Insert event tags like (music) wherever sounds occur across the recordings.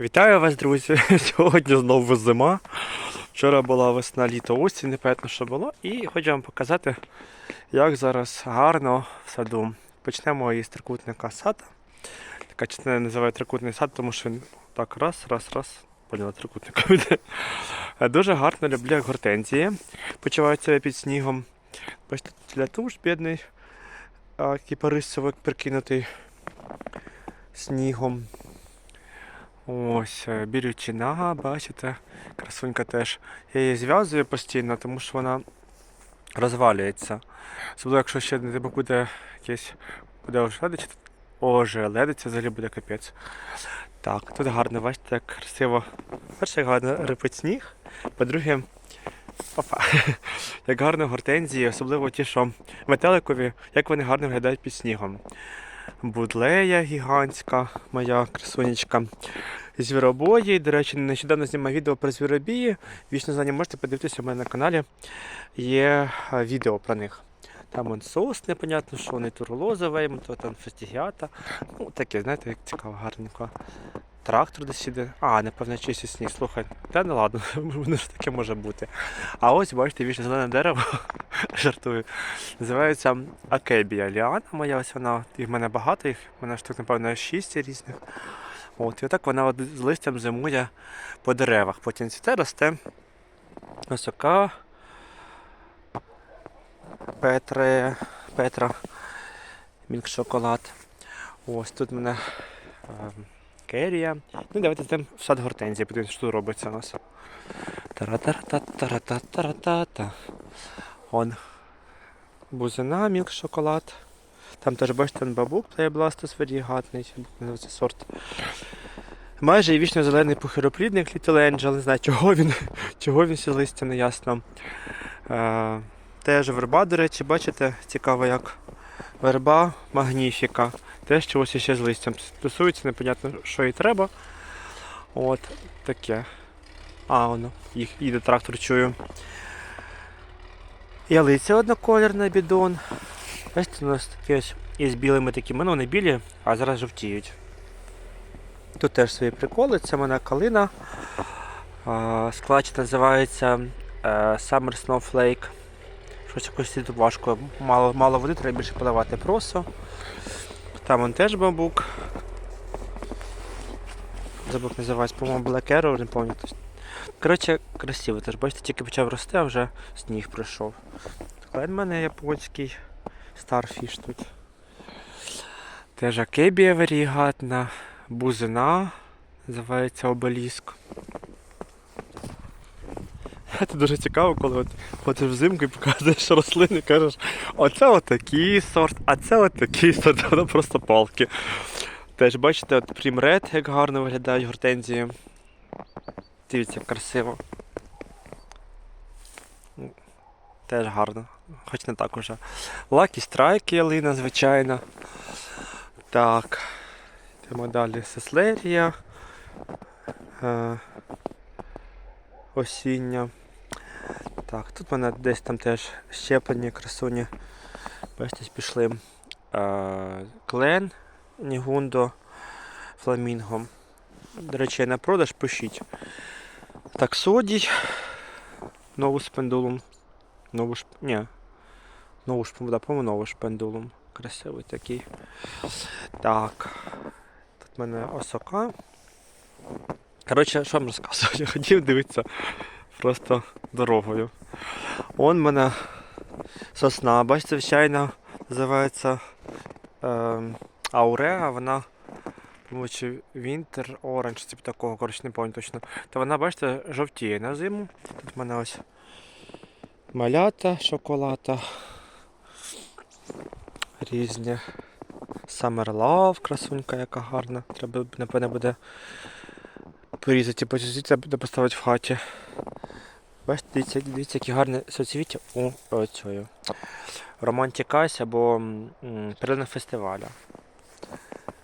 Вітаю вас, друзі! (laughs) Сьогодні знову зима. Вчора була весна, літо, осінь, непевно, що було. І хочу вам показати, як зараз гарно в саду. Почнемо із трикутника сада. Така частина називає трикутний сад, тому що він так раз, раз, раз. Поняла. (laughs) Е, Дуже гарно люблю як гортензії. Почувають себе під снігом. Бачите, лятуш бідний, а, кіпарисовик прикинутий снігом. Ось, е, бірючина, бачите, красунька теж. Я її зв'язую постійно, тому що вона розвалюється. Особливо, якщо ще не буде якесь буде ожеледиця. Ожеледиця взагалі буде капець. Так, тут гарно, бачите, як красиво. Перше, як гарно рипить сніг. По-друге, опа, (laughs) як гарно гортензії, особливо ті, що метеликові, як вони гарно виглядають під снігом. Будлея гігантська, моя красунечка. Звіробої. До речі, нещодавно знімав відео про звіробії. Вічно за ним можете подивитися у мене на каналі. Є відео про них. Там он сос, непонятно, що вони туролозове, то там фестігіата. Ну, таке, знаєте, як цікаво, гарненько. Трактор десь іде. А, напевно, чийсь сніг. Слухай, та ну ладно, (laughs) воно ж таке може бути. А ось, бачите, вічно зелене дерево. (laughs) Жартую. Називається Акебія. Ліана моя, ось вона, їх в мене багато, їх в мене штук, напевно, 6 різних. От, і отак вона з листям зимує по деревах. Потім цвіте росте осока Петре, Петра, мілк шоколад. Ось тут мене е, керія. Ну, давайте йдемо в сад гортензії, подивимося, що тут робиться у нас. Тара-тара-та-тара-та-тара-та-та. Он бузина, мілк шоколад. Там теж бачите бабук, плеєбластус варігатний, називається сорт. Майже і вічно зелений похироплідник Angel, не знаю, чого він, (laughs) чого він всі листя, не ясно. Е, теж верба, до речі, бачите, цікаво як. Верба магніфіка. Теж чогось ще з листям. Стосується, непонятно, що і треба. От таке. А, воно, їх їде трактор, чую. Ялиця одноколірна бідон. Бачите, у нас таке ось із білими такими, ну не білі, а зараз жовтіють. Тут теж свої приколи, це мене калина. Складч називається е, Summer Snowflake. Щось якось тут важко. Мало, мало води, треба більше подавати просо. Там он теж бамбук. Забук називається, по-моєму, Black Arrow, не пам'ятаю. Коротше, красиво, теж бачите, тільки почав рости, а вже сніг прийшов. Такий в мене японський Starfish тут. Теж акебія варігатна, бузина, називається обеліск. Це дуже цікаво, коли от ходиш взимку і показуєш рослини, кажеш, оце отакий сорт, а це отакий сорт, (laughs) воно просто палки. Теж бачите, от прімред, як гарно виглядають гортензії. Дивіться, красиво. Теж гарно, хоч не так уже. Lucky Strike ялина, звичайно. Так. Йдемо далі Сеслерія. Е, осіння. Так, тут в мене десь там теж щеплені красуні. Бачите, пішли. Е, клен, Нігундо, Фламінго. До речі, на продаж пишіть. Так, Содій. Нову спендулум. Нову шп... Ні. Нову шп... да, по-моєму, нову шпендулум. Красивий такий. Так. Тут в мене осока. Коротше, що вам розказувати? Я хотів дивитися просто дорогою. Он мене сосна, бачите, звичайно, називається е, Ауреа, вона чи Winter Orange, типу такого, коротше, не пам'ятаю точно. То вона, бачите, жовтіє на зиму. Тут в мене ось малята, шоколата. Різні. Summer Love, красунька, яка гарна. Треба, напевне, буде порізати, потім звідси буде поставити в хаті. Бачите, дивіться, дивіться, які гарні соцвіття у оцю. Романтикась або перлина фестиваля.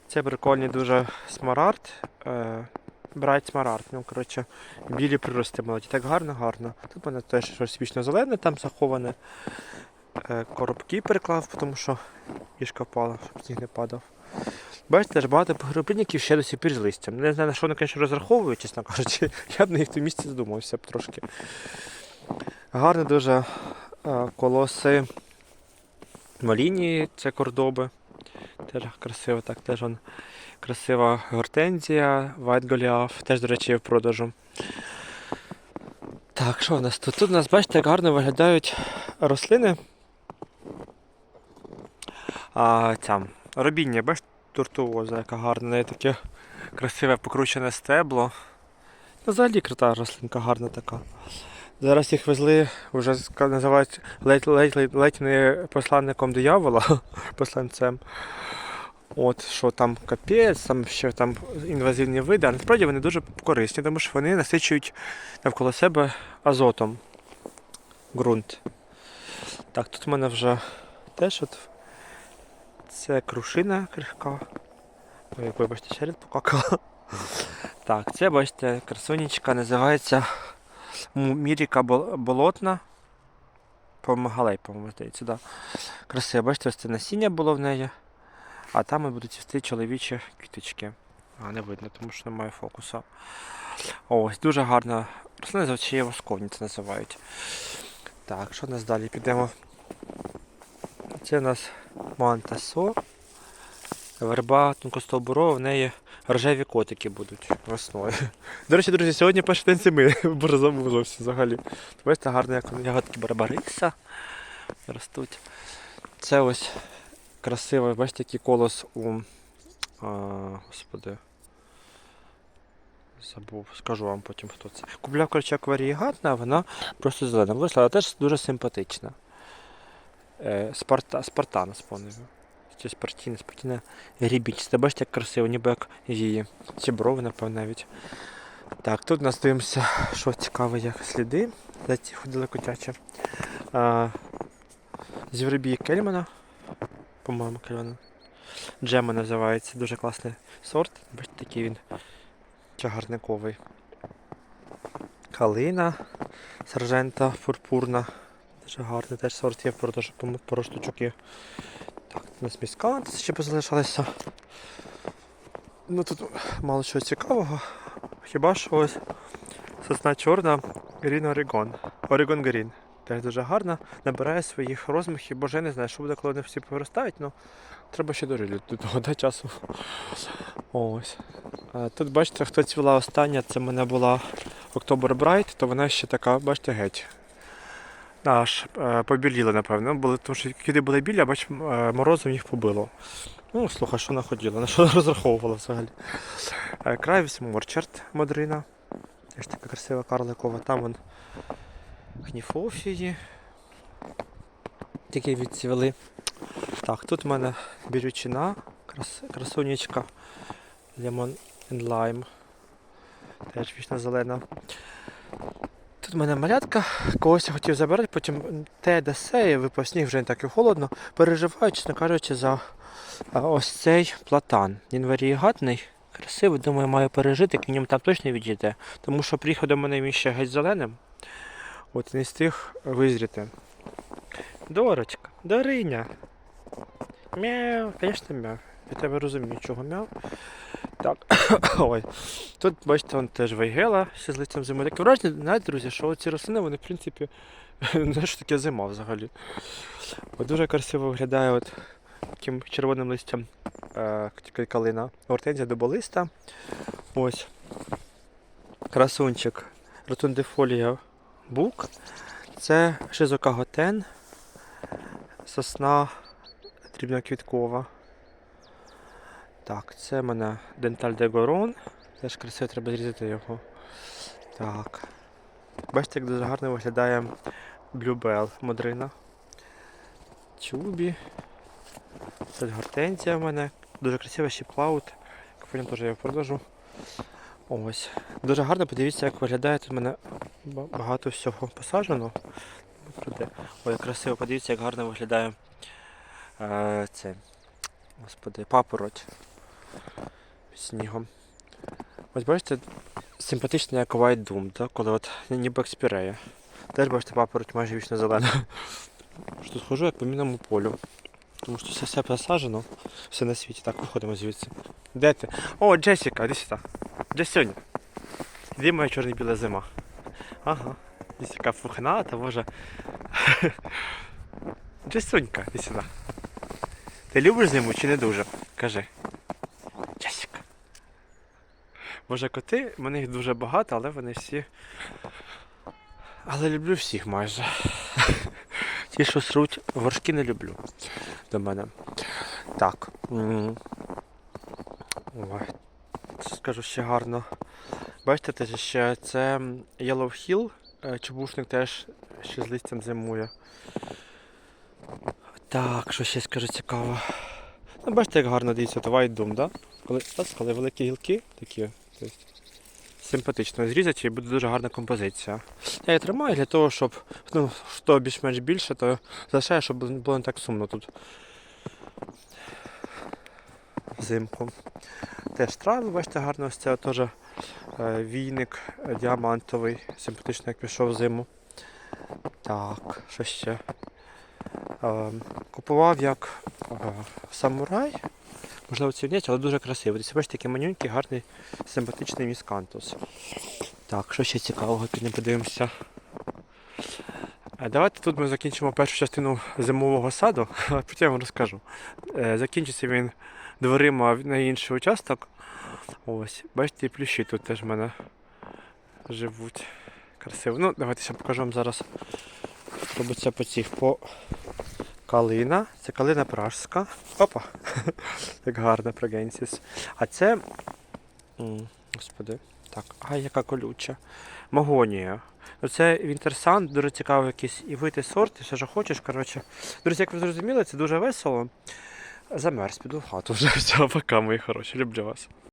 Це прикольний дуже смарард. Брайт смарард. Ну, коротше, білі прирости молоді. Так гарно, гарно. Тут мене теж щось вічно зелене там заховане. Е, коробки переклав, тому що кішка впала, щоб сніг не падав. Бачите, багато погребинників ще до сих пір з листям. Не знаю, на що вони, звісно, розраховують, чесно кажучи. (laughs) Я б на їх в місці задумався б трошки. Гарні дуже е, колоси маліні, це кордоби. Теж красиво, так, теж он красива гортензія, White Голіаф, теж, до речі, є в продажу. Так, що в нас тут? Тут у нас, бачите, як гарно виглядають рослини. А, ця, робіння, бачите, туртуоза, яка гарна, неї таке красиве покручене стебло. Ну, взагалі крута рослинка, гарна така. Зараз їх везли, вже називають ледь, ледь, ледь, ледь не посланником диявола, (laughs) посланцем. От що там капець, там ще там інвазивні види, а насправді вони дуже корисні, тому що вони насичують навколо себе азотом ґрунт. Так, тут в мене вже теж от це крушина крихка. Ой, вибачте, ще раз покакала. (laughs) Так, це бачите, красунечка називається Міріка болотна. Помагалей, по-моєму, здається, да. Красиво, бачите, ось це насіння було в неї. А там і будуть цвісти чоловічі квіточки. А, не видно, тому що немає фокусу. Ось, дуже гарна рослина, звичайно, восковні це називають. Так, що у нас далі? Підемо. Це у нас Мантасо. Верба тонкостовбурова, в неї рожеві котики будуть весною. До речі, друзі, сьогодні перший день зими, (laughs) бо забув зовсім взагалі. Бачите, гарно, як ягодки барбариса ростуть. Це ось красивий, бачите, який колос у. А, господи. Забув, скажу вам потім хто це. Купляв коротше варігатна, вона просто зелена виросла, але теж дуже симпатична. Е, Спарта, Спартана сповнив. Чи спартіна, спартіна грібінчаста. Бачите, як красиво, ніби як її. Чи брови, напевно, навіть. Так, тут нас дивимося, що цікаве, як сліди. Де ці ходили котячі. А, з Євробії Кельмана. По-моєму, Кельмана. Джема називається. Дуже класний сорт. Бачите, такий він чагарниковий. Калина саржента пурпурна. Дуже гарний теж сорт є в продажу по- пару. Так, у нас міскант ще позалишалися. Ну тут мало чого цікавого. Хіба що ось сосна чорна Green Oregon. Oregon Green. Теж дуже гарна, набирає своїх розмахів, бо вже не знаю, що буде, коли вони всі повиростають, ну треба ще дожити до того до часу. Ось. Тут бачите, хто цвіла остання, це в мене була October Bright, то вона ще така, бачите, геть. Аж е, побіліли, напевно. Були, тому що куди були білі, а бач, е, морозом їх побило. Ну, слухай, що вона на що (laughs) розраховувала взагалі. Е, Крайвіс Морчард Мадрина. Теж така красива карликова. Там вон хніфофії. Тільки відцвіли. Так, тут в мене бірючина, крас, красунечка. Lemon and Lime. Теж вічно зелена. Тут в мене малятка, когось я хотів забирати, потім те, де се, випав сніг, вже не так і холодно. Переживаю, чесно кажучи, за ось цей платан. Він варієгатний, красивий, думаю, маю пережити, як мінімум там точно відійде. Тому що приїхав до мене він ще геть зеленим. От не встиг визріти. Дорочка, Дориня. Мяу, звісно, мяу. Я тебе розумію, чого мяу. Так, (coughs) ой. Тут, бачите, вон теж вайгела ще з лицем зими. Таке враження, знаєте, друзі, що ці рослини, вони, в принципі, (laughs) не що таке зима взагалі. От дуже красиво виглядає от таким червоним листям е, калина. Гортензія доболиста. Ось. Красунчик. Ротундифолія бук. Це шизокаготен. Сосна дрібноквіткова. Так, це в мене Денталь де Горон. Теж красиво треба зрізати його. Так. Бачите, як дуже гарно виглядає Bluebell модрина. Чубі. Це гортензія в мене. Дуже красива ще плаут. Потім теж я продажу. Ось. Дуже гарно, подивіться, як виглядає. Тут в мене багато всього посаджено. Ой, красиво, подивіться, як гарно виглядає е, це. Господи, папороть снігом. Ось бачите, симпатично як White Doom, так? коли от ніби експірея. Теж бачите, папороть майже вічно зелена. (laughs) Що схожу як по мінному полю. Тому що все, все посаджено, все на світі. Так, виходимо звідси. Де ти? О, Джесіка, іди сюди. Джесюнь. Іди моя чорно-біла зима. Ага. Джесіка пухната, боже. (laughs) Джесюнька, іди сюди. Ти любиш зиму чи не дуже? Кажи. Джесіка. Боже, коти, в мене їх дуже багато, але вони всі. Але люблю всіх майже. (laughs) Ті, що сруть, горшки не люблю до мене. Так. Ой. Скажу ще гарно. Бачите, теж ще це Yellow Hill, е, чубушник теж ще з листям зимує. Так, що ще скажу цікаво. Ну, бачите, як гарно дивіться, White Doom, да? Коли, коли великі гілки такі, тобто, симпатично зрізати і буде дуже гарна композиція. Я її тримаю для того, щоб ну, що більш-менш більше, то залишаю, щоб було не так сумно тут. Взимку. Теж трави, бачите, гарно, ось це теж е, війник діамантовий, симпатично, як пішов зиму. Так, що ще? Е, купував як е, самурай. Можливо, цівнять, але дуже красивий. Десь бачите, такий манюнький, гарний, симпатичний міскантус. Так, що ще цікавого, підемо подивимося. Е, Давайте тут ми закінчимо першу частину зимового саду, (laughs) потім я вам розкажу. Е, Закінчиться він дверима на інший участок. Ось, бачите, і плющі тут теж в мене живуть. Красиво. Ну, давайте ще покажу вам зараз. Робиться по цих по калина. Це калина пражська. Опа! (laughs) Як гарно прогенсіс. А це. Господи. Так, ай, яка колюча. Магонія. Ну, це Вінтерсан, дуже цікавий якийсь і вийти сорт, і все, що хочеш. Коротше. Друзі, як ви зрозуміли, це дуже весело. Замерз, піду в хату вже. (laughs) Пока, мої хороші. Люблю вас.